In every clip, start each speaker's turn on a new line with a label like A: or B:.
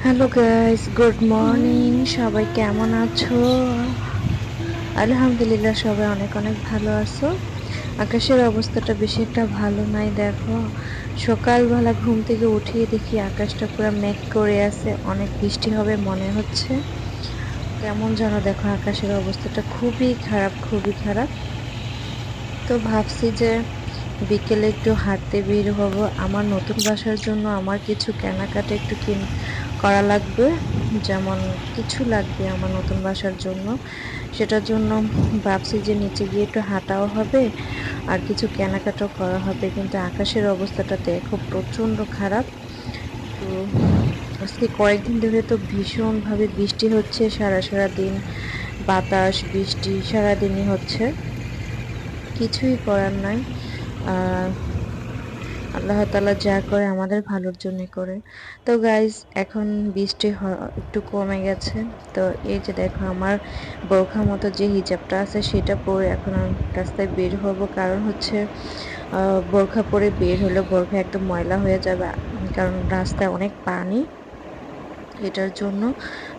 A: Hello guys good morning সবাই কেমন আছো? আলহামদুলিল্লাহ, সবাই অনেক অনেক ভালো আছো। আকাশের অবস্থাটা বেশি একটা ভালো নাই, দেখো। সকালবেলা ঘুম থেকে উঠিয়ে দেখি আকাশটা পুরো মেঘ করে আছে। অনেক বৃষ্টি হবে মনে হচ্ছে। কেমন যেন দেখো আকাশের অবস্থাটা খুবই খারাপ খুবই খারাপ। তো ভাবছি যে বিকেলে একটু হাঁটতে বের হব। আমার নতুন বাসার জন্য আমার কিছু কেনাকাটা একটু কিন করা লাগবে, যেমন কিছু লাগবে আমার নতুন বাসার জন্য। সেটার জন্য ভাবছি যে নিচে গিয়ে একটু হাঁটাও হবে, আর কিছু কেনাকাটাও করা হবে। কিন্তু আকাশের অবস্থাটা দেখো প্রচণ্ড খারাপ। তো আজকে কয়েকদিন ধরে তো ভীষণভাবে বৃষ্টি হচ্ছে, সারা সারা দিন বাতাস, বৃষ্টি সারাদিনই হচ্ছে। কিছুই করার নাই। আর আল্লাহ তালা যা করে আমাদের ভালোর জন্য করে। তো গাইজ এখন বৃষ্টি একটু কমে গেছে। তো এই যে দেখো, আমার বোরখা মতো যে হিজাবটা আছে, সেটা পরে এখন রাস্তায় বের হব। কারণ হচ্ছে বোরখা পরে বের হলে বোরখা একদম ময়লা হয়ে যাবে, কারণ রাস্তায় অনেক পানি। এটার জন্য,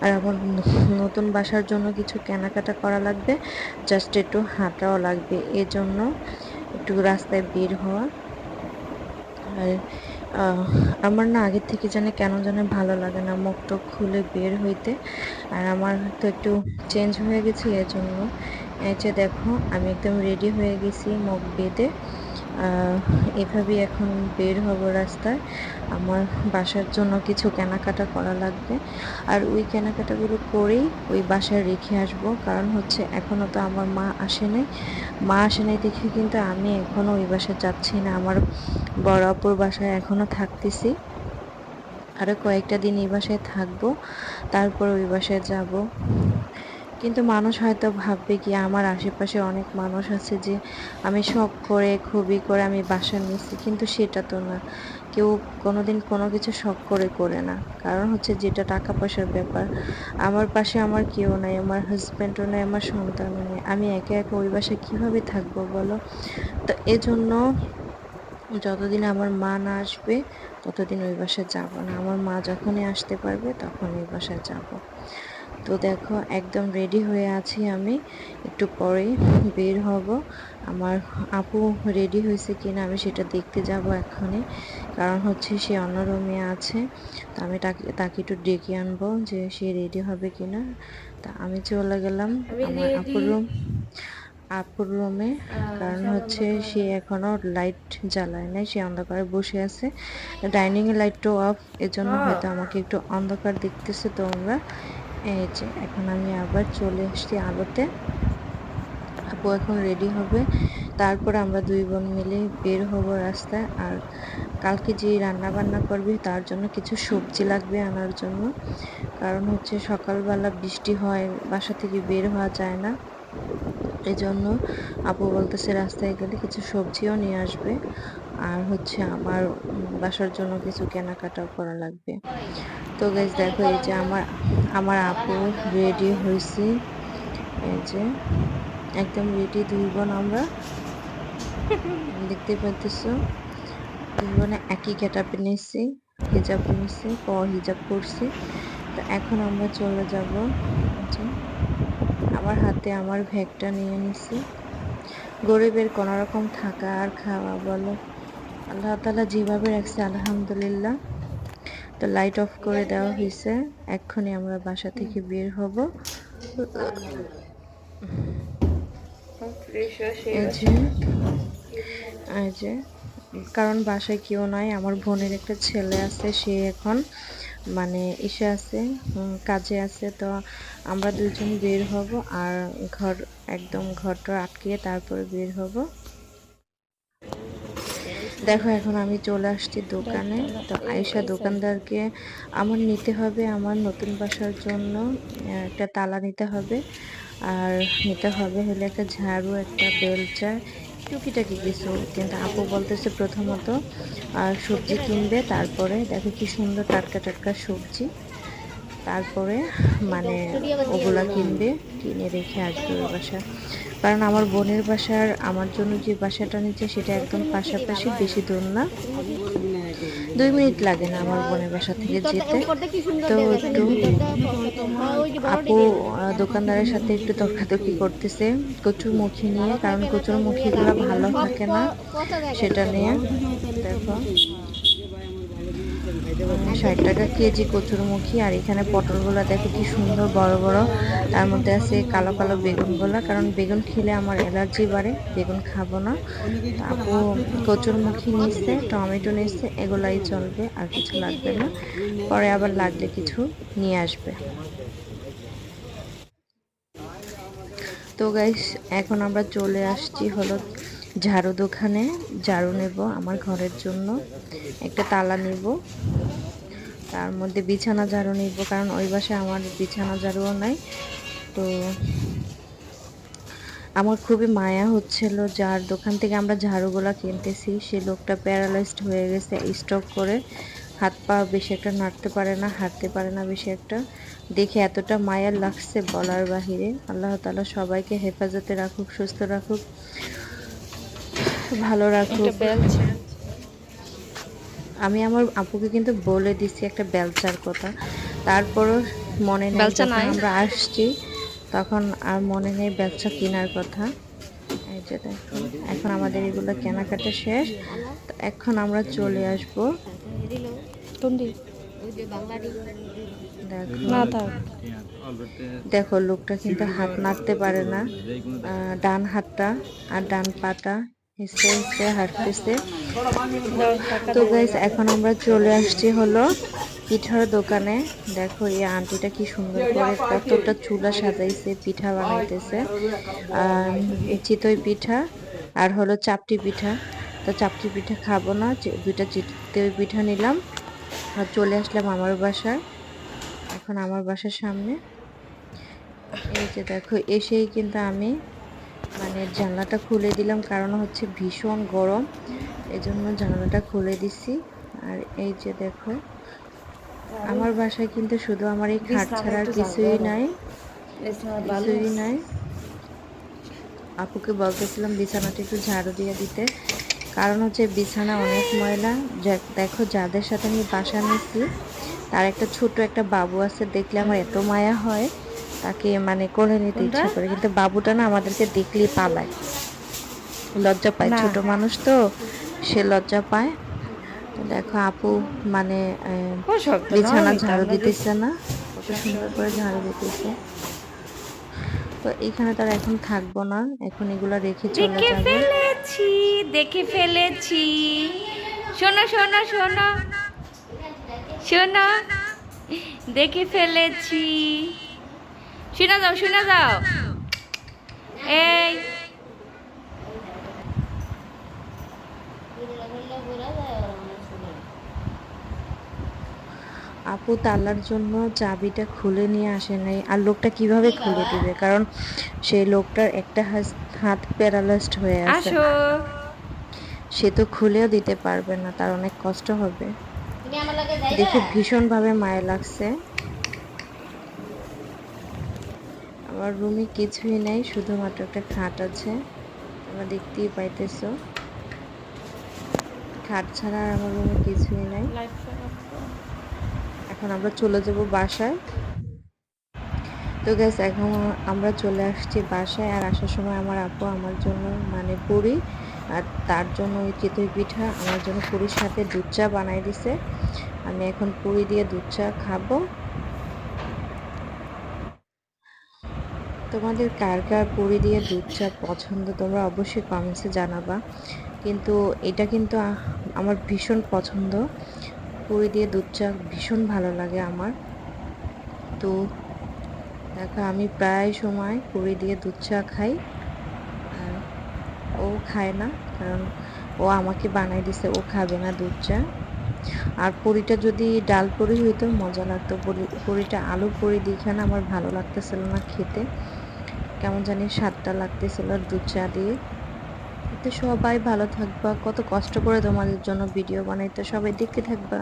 A: আর আমার নতুন বাসার জন্য কিছু কেনাকাটা করা লাগবে। জাস্ট একটু হাঁটাও লাগবে। এজন্য একটু রাস্তায় বের হওয়া। আর আমার না আগের থেকে জানে কেন জানে ভালো লাগে না মুখ টুক খুলে বের হইতে। আর আমার তো একটু চেঞ্জ হয়ে গেছে, এজন্য এই যে দেখো, আমি একদম রেডি হয়ে গেছি মুখ বেঁধে। এভাবেই এখন বের হব রাস্তায়। আমার বাসার জন্য কিছু কেনাকাটা করা লাগবে। আর ওই কেনাকাটাগুলো করেই ওই বাসায় রেখে আসব। কারণ হচ্ছে এখনও তো আমার মা আসে নাই। মা আসে নাই দেখে কিন্তু আমি এখনও ওই বাসায় যাচ্ছি না। আমার বড় অপুর বাসায় এখনও থাকতেছি। আরও কয়েকটা দিন এই বাসায় থাকব। তারপর ওই বাসায় যাব। কিন্তু মানুষ হয়তো ভাববে কি, আমার আশেপাশে অনেক মানুষ আছে যে আমি শখ করে, খুবই করে আমি বাসা নিয়েছি কিন্তু সেটা তো না। কেউ কোনোদিন কোনো কিছু শখ করে করে না। কারণ হচ্ছে যেটা টাকা পয়সার ব্যাপার, আমার পাশে আমার কেউ নাই, আমার হাজব্যান্ডও নাই, আমার সন্তানও নেই। আমি একে একে ওই বাসায় কীভাবে থাকব বলো? তো এজন্য যতদিন আমার মা না আসবে, ততদিন ওই বাসায় যাব না। আমার মা যখনই আসতে পারবে তখন ওই বাসায় যাব। তো দেখো একদম রেডি হয়ে আছি আমি। একটু পরে বের হব। আমার আপু রেডি হয়েছে কিনা আমি সেটা দেখতে যাব এখনই কারণ হচ্ছে সে অন্য রুমে আছে। তো আমি তাকে তাকে একটু ডেকে আনব যে সে রেডি হবে কিনা। তা আমি চলে গেলাম আমার আপুর রুম আপুর রুমে কারণ হচ্ছে সে এখনও লাইট জ্বালায় নাই সে অন্ধকারে বসে আছে। ডাইনিং এর লাইটটাও অফ এজন্য হয়তো আমাকে একটু অন্ধকার দেখতেছে তোমরা। এই যে, এখন আমি আবার চলে এসছি আলোতে। আপু এখন রেডি হবে। তারপর আমরা দুই বোন মিলে বের হব রাস্তায়। আর কালকে যে রান্না বান্না করবে, তার জন্য কিছু সবজি লাগবে আনার জন্য। কারণ হচ্ছে সকালবেলা বৃষ্টি হয়, বাসা থেকে বের হওয়া যায় না। এই জন্য আপু বলতেছে রাস্তায় গেলে কিছু সবজিও নিয়ে আসবে। আর হচ্ছে আমার বাসার জন্য কিছু কেনাকাটাও করা লাগবে। তো গাইজ দেখো, এই যে আমার আমার আপু রেডি হয়েছি। এই যে, একদম রেডি দুই বোন আমরা। দেখতে পাচ্ছ, দুই বোনে একই গেটাপে নিয়েছি হিজাব নিয়েছি প হিজাব করছি তো এখন আমরা চলে যাব আমার হাতে আমার ভ্যাগটা নিয়ে নিছি। গরিবের কোনো রকম থাকা আর খাওয়া বলো। আল্লাহ তালা যেভাবে রাখছে, আলহামদুলিল্লাহ। তো লাইট অফ করে দেওয়া হয়েছে। এক্ষুনি আমরা বাসা থেকে বের হব। যে কারণ বাসায় কেউ নাই, আমার বোনের একটা ছেলে আছে, সে এখন মানে এসে আছে কাজে আছে, তো আমরা দুজন বের হব আর ঘর, একদম ঘরটা আটকিয়ে তারপরে বের হব। দেখো এখন আমি চলে আসছি দোকানে। তো আয়সা দোকানদারকে আমার নিতে হবে আমার নতুন বাসার জন্য একটা তালা নিতে হবে। আর নিতে হবে হলে একটা ঝাড়ু একটা বেলচা টুকিটাকি কিছু। কিন্তু আপু বলতেছে প্রথমত আর সবজি কিনবে তারপরে দেখো কি সুন্দর টাটকা টাটকা সবজি। তারপরে মানে ওগুলা কিনবে কিনে রেখে আসবে বাসা কারণ আমার বোনের বাসার আমার জন্য যে বাসাটা নিচ্ছে সেটা একদম পাশাপাশি বেশি দূর না। দুই মিনিট লাগে না আমার বোনের বাসা থেকে যেতে। তো একটু আপু দোকানদারের সাথে একটু তর্কাতর্কি করতেছে কচুর মুখি নিয়ে কারণ কচুর মুখিগুলো ভালো থাকে না সেটা নিয়ে। দেখো। ষাট টাকা কেজি কচুরমুখী, আর এখানে পটলগুলো দেখো কি সুন্দর বড় বড়। তার মধ্যে আছে কালো কালো বেগুনগুলো, কারণ বেগুন খেলে আমার অ্যালার্জি বাড়ে, বেগুন খাব না। আপু কচুরমুখী নিচ্ছে, টমেটো নিচ্ছে, এগুলাই চলবে, আর কিছু লাগবে না। পরে আবার লাগলে কিছু নিয়ে আসবে। তো গাইস এখন আমরা চলে আসছি হলো ঝাড়ু দোকানে ঝাড়ু নেব আমার ঘরের জন্য। একটা তালা নেব। তার মধ্যে বিছানা ঝাড়ু নিব, কারণ ওই বাসে আমার বিছানা ঝাড়ুও নাই। তো আমার খুবই মায়া হচ্ছিল যার দোকান থেকে আমরা ঝাড়ুগুলো কিনতেছি। সে লোকটা প্যারালাইজড হয়ে গেছে স্টক করে। হাত পা বেশি একটা নাড়তে পারে না, হাঁটতে পারে না বেশি একটা। দেখে এতটা মায়া লাগছে বলার বাহিরে। আল্লাহ তালা সবাইকে হেফাজতে রাখুক, সুস্থ রাখুক। ভালো রাখুক। আমি আমার আপুকে কিন্তু বলে দিছি একটা বেলচার কথা। তারপরও মনে নেই আমরা আসছি তখন আর মনে নেই বেলচা কেনার কথা। এই যে দেখো এখন আমাদের এগুলো কেনাকাটা শেষ। এখন আমরা চলে আসব। দেখো দেখো লোকটা কিন্তু হাত নাড়তে পারে না। ডান হাতটা আর ডান পাটা হিসে হিসে হাঁটতেছে তো গাইস এখন আমরা চলে আসছি হলো পিঠার দোকানে। দেখো, এই আন্টিটা কি সুন্দর করে কতটা চুলা সাজাইছে, পিঠা বানাইতেছে। চিতই পিঠা আর হলো চাপটি পিঠা। তো চাপটি পিঠা খাব না দুইটা চিতই পিঠা নিলাম। আর চলে আসলাম আমার বাসায় এখন আমার বাসার সামনে। এই যে দেখো, এসেই কিন্তু আমি মানে জানলাটা খুলে দিলাম কারণ হচ্ছে ভীষণ গরম এই জন্য জানালাটা খুলে দিছি। আর এই যে দেখো আমার বাসায় কিন্তু শুধু আমার এই খাট ছাড়া কিছুই নাই। কিছুই নাই। আপুকে বলতেছিলাম বিছানাটা একটু ঝাড়ু দিয়ে দিতে কারণ হচ্ছে বিছানা অনেক ময়লা। দেখো যাদের সাথে আমি বাসা নিছি তার একটা ছোট একটা বাবু আছে দেখলে আমার এত মায়া হয়। তাকে মানে কোলে নিতে ইচ্ছা করে। কিন্তু বাবুটা না আমাদেরকে দেখলেই পালায়। লজ্জা পায়। ছোট মানুষ তো সে লজ্জা পায়। দেখো আপু মানে বিছানা ঝাড়ু দিতেছে না। কত সুন্দর করে ঝাড়ু দিতেছে। তো এখানে তার এখন থাকব না। এখন এগুলা রেখে চলে
B: দেখে ফেলেছি দেখে ফেলেছি। শোনো শোনো শোনো। শোনো দেখে ফেলেছি। শুনে যাও শুনে যাও। এই।
A: আপু তালার জন্য চাবিটা খুলে নিয়ে আসে নাই। আর লোকটা কীভাবে খুলে দিবে? কারণ সেই লোকটার একটা হাত প্যারালাইজড হয়ে আছে।
B: আসো।
A: সে তো খুলেও দিতে পারবে না তার অনেক কষ্ট হবে। দেখে ভীষণভাবে মায়া লাগছে। আমার রুমে কিছুই নাই শুধুমাত্র একটা খাট আছে। তোমরা দেখতেই পাইতেছো। খাট ছাড়া আর আমার রুমে কিছুই নাই। এখন আমরা চলে যাব বাসায়। তো গ্যাস এখন আমরা চলে আসছি বাসায় আর আসার সময় আমার আপু আমার জন্য মানে পুরি আর তার জন্য ওই চিতই পিঠা আমার জন্য পুরীর সাথে দুধ চা বানাই দিছে। আমি এখন পুরি দিয়ে দুধ চা খাব। তোমাদের কার কার পুরি দিয়ে দুধ চা পছন্দ, তোমরা অবশ্যই কমেন্টসে জানাবা। কিন্তু এটা কিন্তু আমার ভীষণ পছন্দ। পুরি দিয়ে দুধ চা ভীষণ ভালো লাগে আমার। তো দেখো, আমি প্রায় সময় পুরি দিয়ে দুধ চা খাই। আর ও খায় না, কারণ ও আমাকে বানাই দিছে, ও খাবে না দুধ চা আর পুরিটা যদি ডাল পুরি হইতো, মজা লাগতো। পুরিটা আলু পুরি দিয়ে না আমার ভালো লাগতেছিল না খেতে। কেমন জানি স্বাদটা লাগতেছিল দুধ চা দিয়ে। তো সবাই ভালো থাকবা, কত কষ্ট করে তোমাদের জন্য ভিডিও বানাইতে সবাই দেখতে থাকবা।